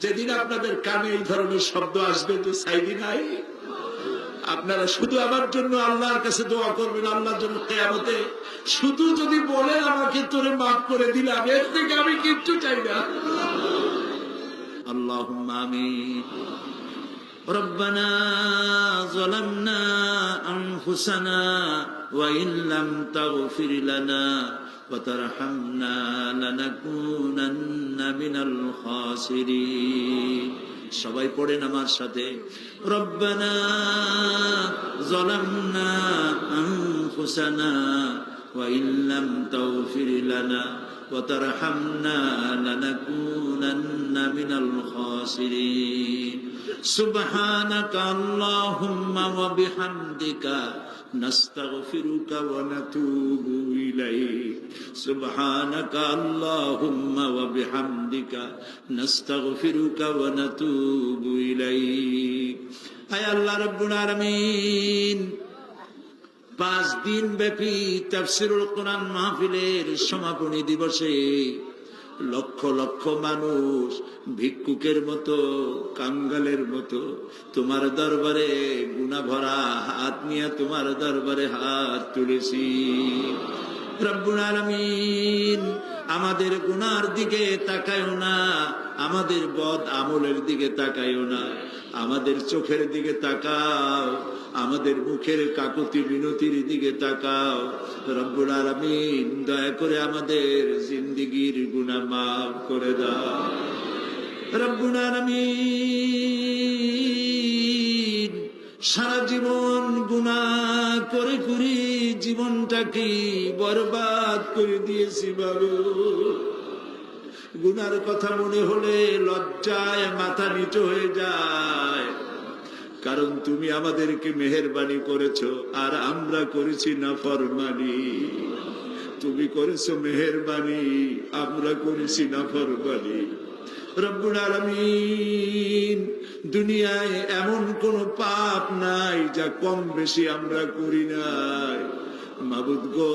যেদিন আপনাদের কানে এই ধরনের শব্দ আসবে তো সাইডি নাই আপনারা শুধু আমার জন্য আল্লাহর কাছে দোয়া করবেন আল্লাহর জন্য কেয়ামতে শুধু যদি বলেন আমাকে তোরে মাফ করে দিলাম এর থেকে আমি কিচ্ছু চাই না আল্লাহ আমিন ربنا ظلمنا أنفسنا وإن لم تغفر لنا وترحمنا لنكونن من الخاسرين সবাই পড়েন আমার সাথে রব্বানা ظلمنا أنفسنا وإن لم تغفر لنا وترحمنا لنكونن من الخاسرين سبحانك اللهم وبحمدك نستغفرك ونتوب إليك سبحانك اللهم وبحمدك نستغفرك ونتوب إليك أي الله رب العالمين পাঁচ দিন ব্যাপী তাফসিরুল কোরআন মাহফিলের সমাপনী দিবসে লক্ষ লক্ষ মানুষ ভিক্ষুকের মতো কাঙ্গালের মতো তোমার দরবারে গুনা ভরা হাত নিয়ে তোমার দরবারে হাত তুলেছি আমাদের গুনার দিকে তাকায়ও না, আমাদের বদ আমলের দিকে তাকায়ও না। আমাদের চোখের দিকে তাকাও, আমাদের মুখের কাকুতি মিনতির দিকে তাকাও। রব্বুল আলামিন, দয়া করে আমাদের জিন্দিগির গুনাহ মাফ করে দাও। রব্বুল আলামিন, সারা জীবন গুনা করে করে জীবনটাকে বরবাদ করে দিয়েছি বাবু। গুনার কথা মনে হলে লজ্জায় মাথা নিচু হয়ে যায়। কারণ তুমি আমাদেরকে মেহরবানি করেছ, আর আমরা করেছি না ফরমানি তুমি করেছ মেহরবানি, আমরা করেছি না ফরমানি রব্বুল আলামিন। দুনিয়ায় এমন কোন পাপ নাই যা কম বেশি আমরা করি নাই। মাবুদ গো,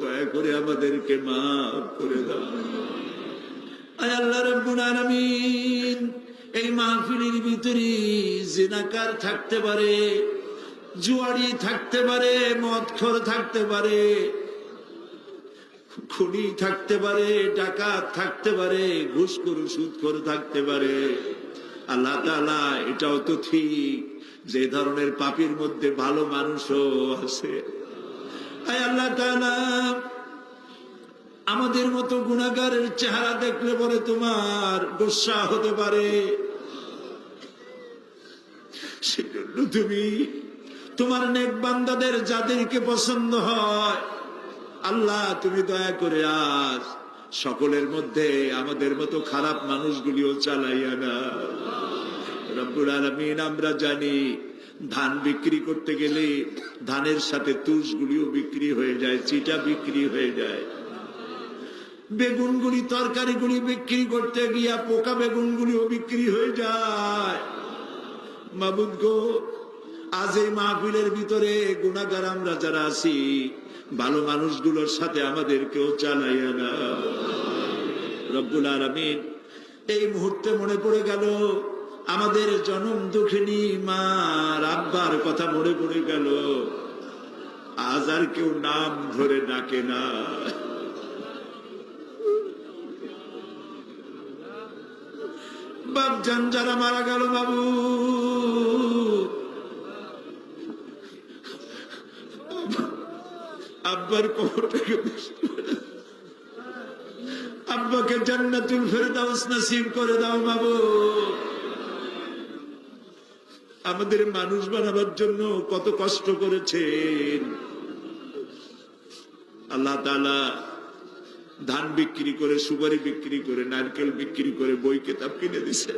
দয়া করে আমাদেরকে মাফ করে দাও। আয় আল্লাহ রব্বুল আলামিন, এই মাহফিলের ভিতরে জিনাকার থাকতে পারে জুয়ারি থাকতে পারে, মদখর থাকতে পারে, খুনি থাকতে পারে, ডাকাত থাকতে পারে ঘুষখোর সুদখোর থাকতে পারে। আল্লাহ তাআলা, এটাও তো ঠিক যে ধরনের পাপির মধ্যে ভালো মানুষও আছে। আল্লাহ আমাদের মতো গুণাগারের চেহারা দেখলে পরে তোমার গোসা হতে পারে। সেজন্য তুমি তোমার নেক বান্দাদের যাদেরকে পছন্দ হয়, আল্লাহ তুমি দয়া করে আজ সকলের মধ্যে আমাদের মতো খারাপ মানুষগুলিও চালাইয়া না। রব্বুল আলমিন, আমরা জানি ধান বিক্রি করতে গেলে ধানের সাথে তুষগুলিও বিক্রি হয়ে যায়, চিটা বিক্রি হয়ে যায়। বেগুনগুলি, তরকারিগুলি বিক্রি করতে গিয়া পোকা বেগুনগুলিও বিক্রি হয়ে যায়। মাবুদ গো আজ এই মাহফিলের ভিতরে গুণাগার আমরা যারা আছি, ভালো মানুষগুলোর সাথে আমাদেরকেও চালাইয়া না রব্বুল আলমিন, এই মুহূর্তে মনে পড়ে গেল, আমাদের জনম দুঃখিনী মা আব্বার কথা মনে পড়ে গেল। আজ আর কেউ নাম ধরে ডাকে না। বাপজান যারা মারা গেল বাবু আব্বার কবর থেকে আব্বাকে জান্নাতুল ফেরদাউস নসিব করে দাও বাবু আমাদের মানুষ বানাবার জন্য কত কষ্ট করেছেন। আল্লাহ তাআলা ধান বিক্রি করে, সুপারি বিক্রি করে, নারকেল বিক্রি করে, বই, কেতাব কিনে দিছে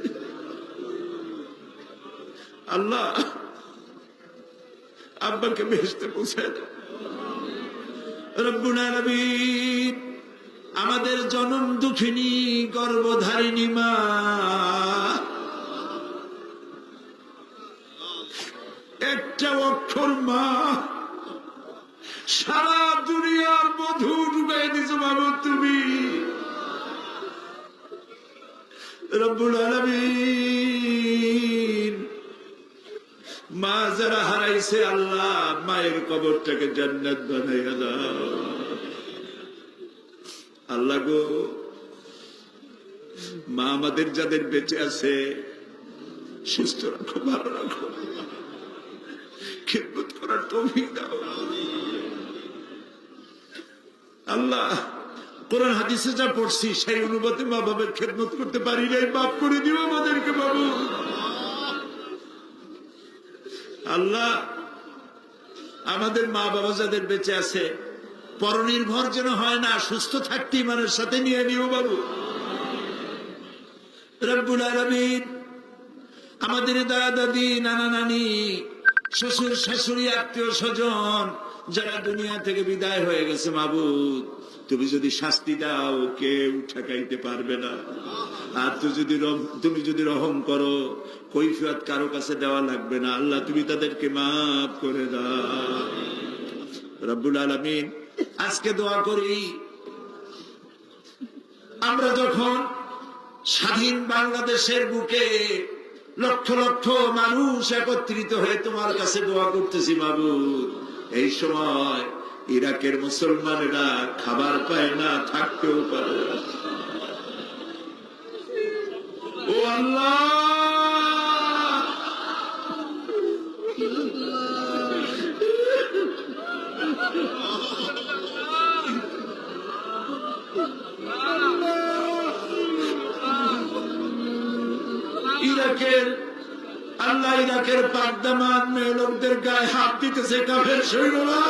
আল্লাহ আব্বাকে বেহেস্তে পৌঁছায় দাও। আমাদের জনম দুঃখিনী, গর্ভধারিণী মা। একটা অক্ষর মা, সারা দুনিয়ার মধু ডুবাই দিছো বাবু তুমি। রব্বুল আলামিন মা যারা হারাইছে আল্লাহ মায়ের কবরটাকে জান্নাত বানাইয়া দাও। আল্লাহ গো, মা আমাদের যাদের বেঁচে আছে, সুস্থ রাখো, ভালো রাখো। খেদমত করার তৌফিক দাও। আল্লাহ, কোরআন হাদিসে যা পড়ছি, সেই অনুপাতে মা বাবার খেদমত করতে পারি নাই, মাফ করে দিও আমাদেরকে বাবু। আল্লাহ আমাদের মা বাবা যাদের বেঁচে আছে, পরনির্ভর যেন হয় না, সুস্থ থাকতে ইমানের সাথে নিয়ে নিও বাবু। রব্বুল আলমিন আমাদের দাদা, দাদি, নানা, নানি, শ্বশুর, শাশুড়ি, আত্মীয় স্বজন যারা দুনিয়া থেকে বিদায় হয়ে গেছে, মাবুদ, তুমি যদি শাস্তি দাও, কেউ ঠেকাইতে পারবে না। আর তুই যদি তুমি যদি রহম করো, কৈফিয়ত কারও কাছে দেওয়া লাগবে না। আল্লাহ, তুমি তাদেরকে মাফ করে দাও। রব্বুল আলমিন, আজকে দোয়া করি, আমরা যখন স্বাধীন বাংলাদেশের বুকে লক্ষ লক্ষ মানুষ একত্রিত হয়ে তোমার কাছে দোয়া করতেছি, মাবুদ এই সময় ইরাকের মুসলমানেরা খাবার পায় না থাকতেও পারে। ও আল্লাহ আল্লাহ ইরাকের পাকদামান মেয়ে লোকদের গায়ে হাত দিতেছে কাফের সৈন্যরা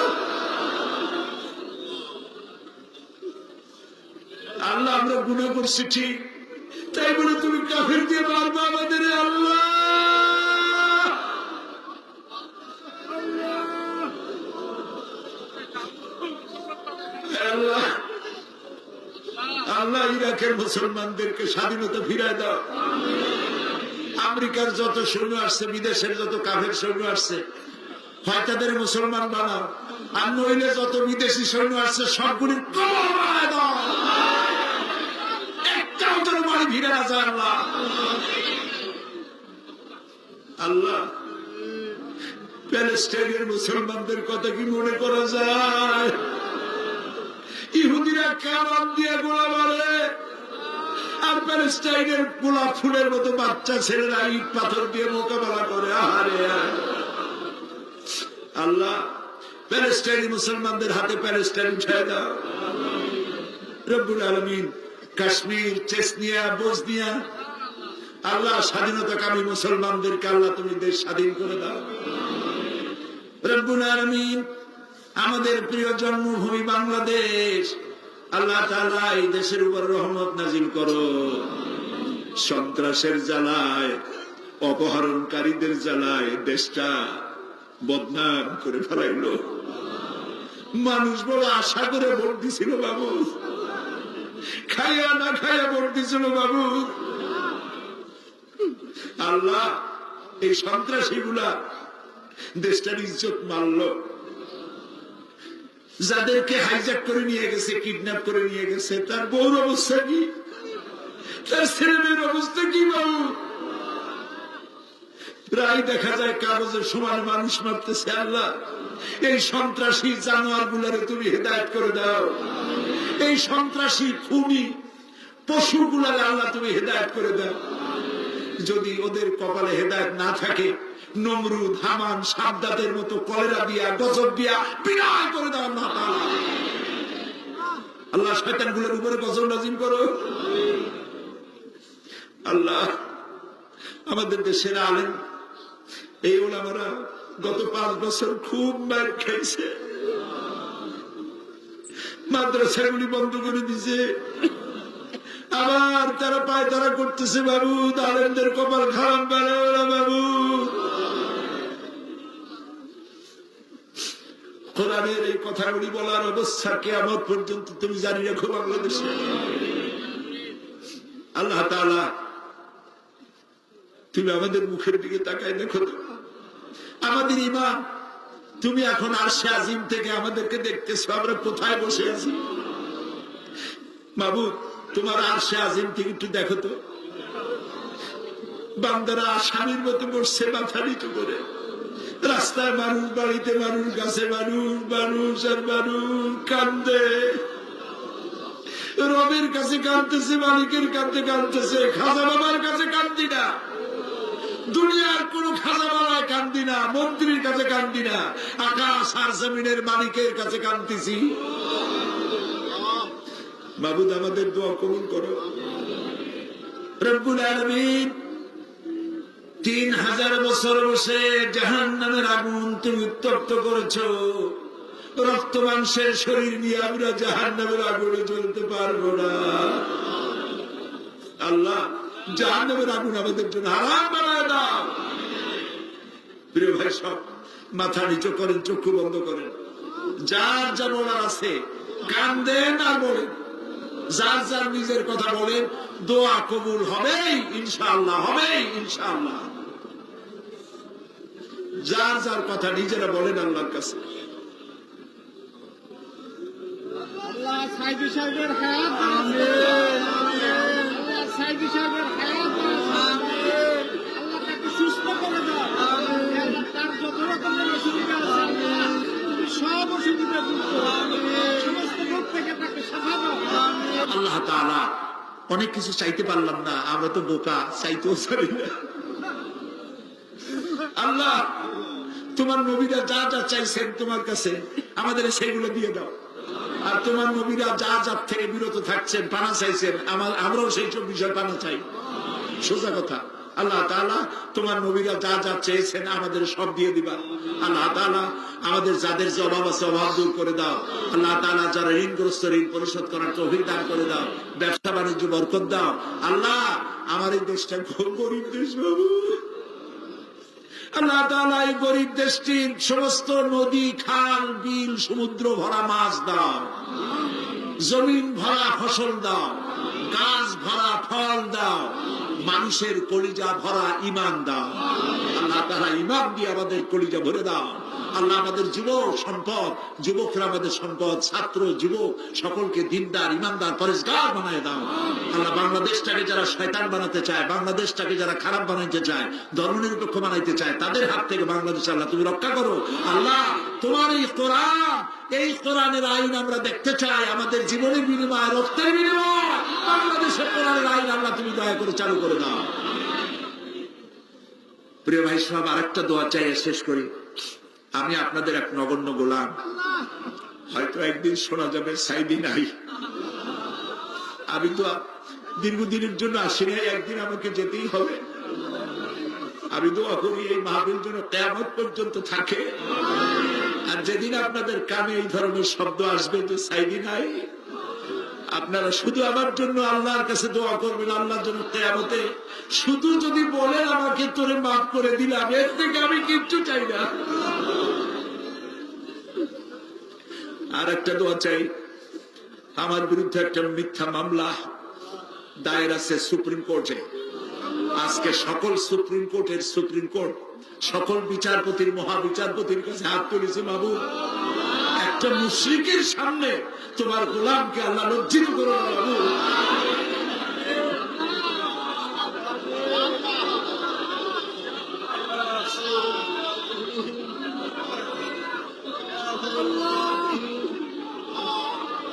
আল্লাহ, আমরা গুণা করছি ঠিক। তাই বলে তুমি কাফের দিয়ে মারবো আমাদের আল্লাহ। আল্লাহ, ইরাকের মুসলমানদেরকে স্বাধীনতা ফিরায় দাও। আমেরিকার যত সৈন্য আসছে, বিদেশের যত কাফের সৈন্য আসছে, হয় তাদের মুসলমান বানাও। আর নইলে যত বিদেশি সৈন্য আসছে না আল্লাহ। আল্লাহ, প্যালেস্টাইনের মুসলমানদের কথা কি মনে করা যায়? ইহুদিরা কামান দিয়ে প্যালেস্টাইনের গোলাপ ফুলের মতো বাচ্চা ছেলেরা ইট পাথর দিয়ে মোকাবেলা করে। আহারে। আল্লাহ, প্যালেস্টাইনি মুসলমানদের হাতে প্যালেস্টাইন উঠায় দাও। রব্বুল আলমিন কাশ্মীর, চেসনিয়া, বসনিয়া, আল্লাহ স্বাধীনতাকামী মুসলমানদেরকে আল্লাহ তুমি দেশ স্বাধীন করে দাও। রব্বুল আলমিন, আমাদের প্রিয় জন্মভূমি বাংলাদেশ আল্লাহ তাআলা এই দেশের উপর রহমত নাজিল করো। সন্ত্রাসের জ্বালায়, অপহরণকারীদের জ্বালায় দেশটা বদনাম করে ফেলাইল। মানুষ বড় আশা করে ভোট দিছিল বাবু। খাইয়া না খাইয়া ভোট দিছিল বাবু। আল্লাহ এই সন্ত্রাসী গুলা দেশটার ইজ্জত মারলো। যাদেরকে হাইজ্যাক করে নিয়ে গেছে কিডন্যাপ করে নিয়ে গেছে, তার বউর অবস্থা কি? তার ছেলে অবস্থা কি বাবু প্রায় দেখা যায় কাগজের সমান মানুষ মারতেছে আল্লাহ। এই সন্ত্রাসী জানোয়ার গুলারে তুমি হেদায়ত করে দাও। এই সন্ত্রাসী খুনি পশু গুলারে আল্লাহ তুমি হেদায়ত করে দাও। যদি ওদের কপালে হেদায়ত না থাকে, নমরুদ, হামান সাবদাদের মতো কলেরা দিয়া, গজব দিয়া বিনায় করে দাও আল্লাহ তাআলা। আল্লাহ শয়তানগুলোর উপরে গজব নাজিম করো। আল্লাহ আমাদের দেশের আলেন এই ওলামারা গত পাঁচ বছর খুব মার খাইছে মাদ্রাসাগুলি বন্ধ করে দিছে আবার তারা পায় তারা করতেছে বাবু আলেমদের কপাল খারাপ বানাবে না বাবু। কোরআনের এই কথাগুলি বলার অবস্থা কেমন পর্যন্ত তুমি জানি রাখো বাংলাদেশে। আল্লাহ তাআলা, তুমি আমাদের মুখের দিকে তাকায় দেখো আমাদের ইমাম, তুমি এখন আরশে আজিম থেকে আমাদেরকে দেখতেছো, আমরা কোথায় বসে আছি? বাবু তোমার আরশে আজিম থেকে একটু দেখো তো। বান্দারা আসামির মতো বসছে মাথা নিচু করে। রাস্তায় মানুষ, বাড়িতে মানুষ, গাছে মানুষ মানুষ আর মানুষ কান্দে। রবের কাছে কাঁদতেছে, মালিকের কাছে কাঁদতেছে, খাজা বাবার কাছে কান্দি না। দুনিয়ার কোন খাজা বাবায় কান্দি না, মন্ত্রীর কাছে কান্দি না। আকাশ আর জমিনের মালিকের কাছে কান্দিছি। মাবুদ, আমাদের দোয়া কবুল করো। রব্বুল আলমিন, তিন হাজার বছর বসে জাহান নামের আগুন তুমি উত্তপ্ত করেছ। রক্ত মাংসের শরীর নিয়ে আমরা জাহান নামের আগুনে জ্বলতে পারব না। আল্লাহ জাহান নামের আগুন আমাদের জন্য হারাম বানায় দাও। প্রিয় ভাই, সব মাথা নিচু করেন, চক্ষু বন্ধ করেন। যার যা আছে কান্দেন আর বলেন। যার যার নিজের কথা বলেন দোয়া কবুল হবেই ইনশাআল্লাহ হবেই ইনশাআল্লাহ। যার যার কথা নিজেরা বলেন আল্লাহর কাছে। আল্লাহ সাইদি সাহেবের হায়াত আমিন আল্লাহ সাইদি সাহেবের অনেক কিছু চাইতে পারলাম না আমরা তো বোকা, চাইতেও পারি না। আল্লাহ, তোমার নবীরা যা যা চাইছেন তোমার কাছে, আমাদের সেগুলো দিয়ে দাও। আর তোমার নবীরা যা যা থেকে বিরত থাকছেন, পানা চাইছেন, আমার আমরাও সেই সব বিষয় পানা চাই। সোজা কথা। আল্লাহ তাআলা তোমার নবীরা যা যা চেয়েছেন আমাদের সব দিয়ে দিবা। আল্লাহ তাআলা আমাদের যাদের যে অভাব আছে অভাব দূর করে দাও। আল্লাহ তাআলা যারা ঋণগ্রস্ত ঋণ পরিশোধ করার তৌফিক দান করে দাও। ব্যবসা বাণিজ্য বরকত দাও। আল্লাহ, আমার এই দেশটা গরিব দেশ বাবু? আল্লাহ তাআলা এই গরিব দেশটির সমস্ত নদী, খাল, বিল, সমুদ্র ভরা মাছ দাও। জমিন ভরা ফসল দাও। গাছ ভরা ফল দাও, মানুষের কলিজা ভরা ইমান দাও। আল্লাহ তারা ইমান দিয়ে আমাদের কলিজা ভরে দাও। আল্লাহ আমাদের যুবক, সম্পদ যুবকরা আমাদের সম্পদ, ছাত্র, যুবক, সকলকে দিনদার, ইমানদার পরেশগার বানায় দাও। আল্লাহ বাংলাদেশটাকে যারা শয়তান বানাতে চায়, বাংলাদেশটাকে যারা খারাপ বানাইতে চায় ধর্মনিরপেক্ষ বানাইতে চায়, তাদের হাত থেকে বাংলাদেশ আল্লাহ তুমি রক্ষা করো। আল্লাহ, তোমার এই কোরআন, এই কোরআনের আইন আমরা দেখতে চাই, আমাদের জীবনের বিনিময়ে, রক্তের বিনিময়। বাংলাদেশের কোরআনের আইন আল্লাহ তুমি দয়া করে চালু করে দাও। প্রিয় ভাই সব আরেকটা দোয়া চাই, শেষ করি। আমি আপনাদের এক নগণ্য গোলাম। হয়তো একদিন শোনা যাবে, সাইদি নাই। আমি তো দীর্ঘদিনের জন্য আসি নাই একদিন আমাকে যেতেই হবে। আমি দোয়া করি এই মাহবিল যেন কেয়ামত পর্যন্ত থাকে। আর যেদিন আপনাদের কানে এই ধরনের শব্দ আসবে যে সাইদি নাই, আপনারা শুধু আমার জন্য আল্লাহর কাছে দোয়া করবেন আল্লাহর জন্য কেয়ামতে শুধু যদি বলেন আমাকে তোরে মাফ করে দিলাম এর থেকে আমি কিচ্ছু চাই না। আর একটা দোয়া চাই। আমার বিরুদ্ধে একটা মিথ্যা মামলা দায়ের আছে সুপ্রিম কোর্টে। আজকে সকল সুপ্রিম কোর্টের সুপ্রিম কোর্ট, সকল বিচারপতির মহাবিচারপতির কাছে হাত তুলেছে বাবু। একটা মুশ্রিকের সামনে তোমার গোলামকে আল্লাহ লজ্জিত করো বাবু।